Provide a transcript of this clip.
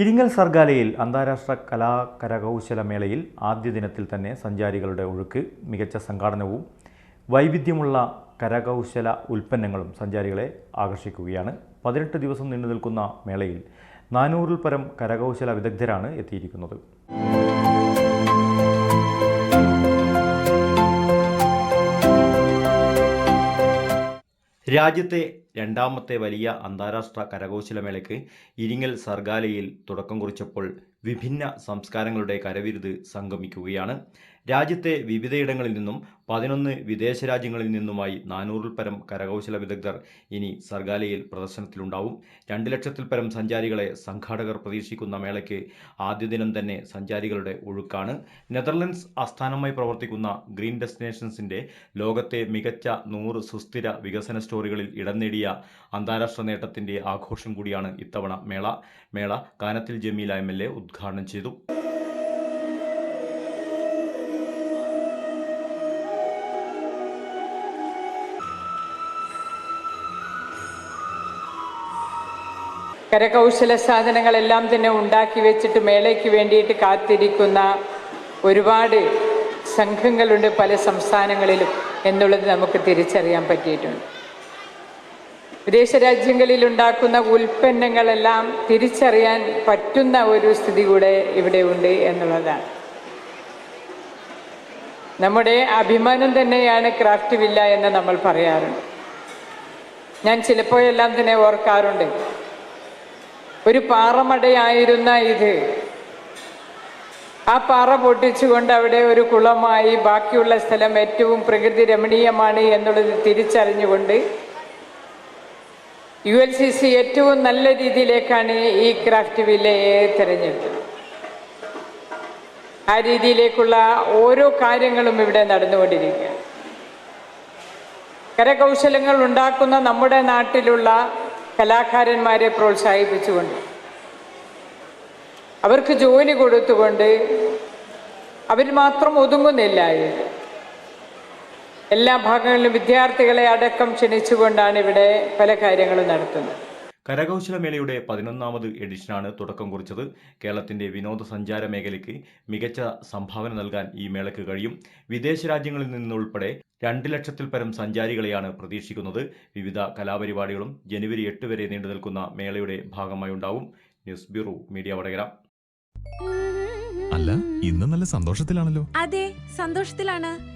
ഇരിങ്ങൽ സർഗാലയിൽ അന്താരാഷ്ട്ര കലാ കരകൗശല മേളയിൽ ആദ്യ ദിനത്തിൽ തന്നെ സഞ്ചാരികളുടെ ഒഴുക്ക് മികച്ച സംഘാടനവും വൈവിധ്യമുള്ള കരകൗശല ഉൽപ്പന്നങ്ങളും സഞ്ചാരികളെ ആകർഷിക്കുകയാണ്. പതിനെട്ട് ദിവസം നീണ്ടു നിൽക്കുന്ന മേളയിൽ നാനൂറിൽ പരം കരകൗശല വിദഗ്ധരാണ് എത്തിയിരിക്കുന്നത്. രാജ്യത്തെ രണ്ടാമത്തെ വലിയ അന്താരാഷ്ട്ര കരകൗശലമേളയ്ക്ക് ഇരിങ്ങൽ സർഗാലയിൽ തുടക്കം കുറിച്ചപ്പോൾ വിഭിന്ന സംസ്കാരങ്ങളുടെ കരവിരുത് സംഗമിക്കുകയാണ്. രാജ്യത്തെ വിവിധയിടങ്ങളിൽ നിന്നും പതിനൊന്ന് വിദേശ രാജ്യങ്ങളിൽ നിന്നുമായി നാനൂറിൽ പരം കരകൗശല വിദഗ്ധർ ഇനി സർഗാലയിൽ പ്രദർശനത്തിലുണ്ടാവും. രണ്ട് ലക്ഷത്തിൽ പരം സഞ്ചാരികളെ സംഘാടകർ പ്രതീക്ഷിക്കുന്ന മേളയ്ക്ക് ആദ്യ ദിനം തന്നെ സഞ്ചാരികളുടെ ഒഴുക്കാണ്. നെതർലൻഡ്സ് ആസ്ഥാനമായി പ്രവർത്തിക്കുന്ന ഗ്രീൻ ഡെസ്റ്റിനേഷൻസിന്റെ ലോകത്തെ മികച്ച നൂറ് സുസ്ഥിര വികസന സ്റ്റോറികളിൽ ഇടം നേടിയ അന്താരാഷ്ട്ര നേട്ടത്തിന്റെ ആഘോഷം കൂടിയാണ് ഇത്തവണ മേള. മേള Kanathil Jameela M L A ഉദ്ഘാടനം ചെയ്തു. കരകൗശല സാധനങ്ങളെല്ലാം തന്നെ ഉണ്ടാക്കി വെച്ചിട്ട് മേളയ്ക്ക് വേണ്ടിയിട്ട് കാത്തിരിക്കുന്ന ഒരുപാട് സംഘങ്ങളുണ്ട് പല സംസ്ഥാനങ്ങളിലും എന്നുള്ളത് നമുക്ക് തിരിച്ചറിയാൻ പറ്റിയിട്ടുണ്ട്. വിദേശ രാജ്യങ്ങളിൽ ഉണ്ടാക്കുന്ന ഉൽപ്പന്നങ്ങളെല്ലാം തിരിച്ചറിയാൻ പറ്റുന്ന ഒരു സ്ഥിതി കൂടെ ഇവിടെ ഉണ്ട് എന്നുള്ളതാണ്. നമ്മുടെ അഭിമാനം തന്നെയാണ് ക്രാഫ്റ്റ് വില്ല എന്ന് നമ്മൾ പറയാറുണ്ട്. ഞാൻ ചിലപ്പോഴെല്ലാം തന്നെ ഓർക്കാറുണ്ട്. ഒരു പാറമടയായിരുന്ന ഇത്. ആ പാറ പൊട്ടിച്ചുകൊണ്ട് അവിടെ ഒരു കുളമായി ബാക്കിയുള്ള സ്ഥലം ഏറ്റവും പ്രകൃതി രമണീയമാണ് എന്നുള്ളത് തിരിച്ചറിഞ്ഞുകൊണ്ട് യു എൽ സി സി ഏറ്റവും നല്ല രീതിയിലേക്കാണ് ഈ ക്രാഫ്റ്റ് വില്ലയെ തിരഞ്ഞെടുത്തത്. ആ രീതിയിലേക്കുള്ള ഓരോ കാര്യങ്ങളും ഇവിടെ നടന്നുകൊണ്ടിരിക്കുക. കരകൗശലങ്ങൾ ഉണ്ടാക്കുന്ന നമ്മുടെ നാട്ടിലുള്ള കലാകാരന്മാരെ പ്രോത്സാഹിപ്പിച്ചുകൊണ്ട് അവർക്ക് ജോലി കൊടുത്തുകൊണ്ട് അവർ മാത്രം ഒതുങ്ങുന്നില്ല ഇത് എല്ലാ ഭാഗങ്ങളിലും വിദ്യാർത്ഥികളെ അടക്കം ക്ഷണിച്ചുകൊണ്ടാണ് ഇവിടെ പല കാര്യങ്ങളും നടത്തുന്നത്. കരകൗശലമേളയുടെ പതിനൊന്നാമത് എഡിഷനാണ് തുടക്കം കുറിച്ചത്. കേരളത്തിന്റെ വിനോദസഞ്ചാര മേഖലയ്ക്ക് മികച്ച സംഭാവന നൽകാൻ ഈ മേളയ്ക്ക് കഴിയും. വിദേശ രാജ്യങ്ങളിൽ നിന്നുൾപ്പെടെ രണ്ട് ലക്ഷത്തിൽ പരം സഞ്ചാരികളെയാണ് പ്രതീക്ഷിക്കുന്നത്. വിവിധ കലാപരിപാടികളും ജനുവരി എട്ട് വരെ നീണ്ടു നിൽക്കുന്ന മേളയുടെ ഭാഗമായി ഉണ്ടാവും. News bureau media Vadakara. അല്ല ഇന്ന് നല്ല സന്തോഷത്തിലാണല്ലോ. അതെ സന്തോഷത്തിലാണ്.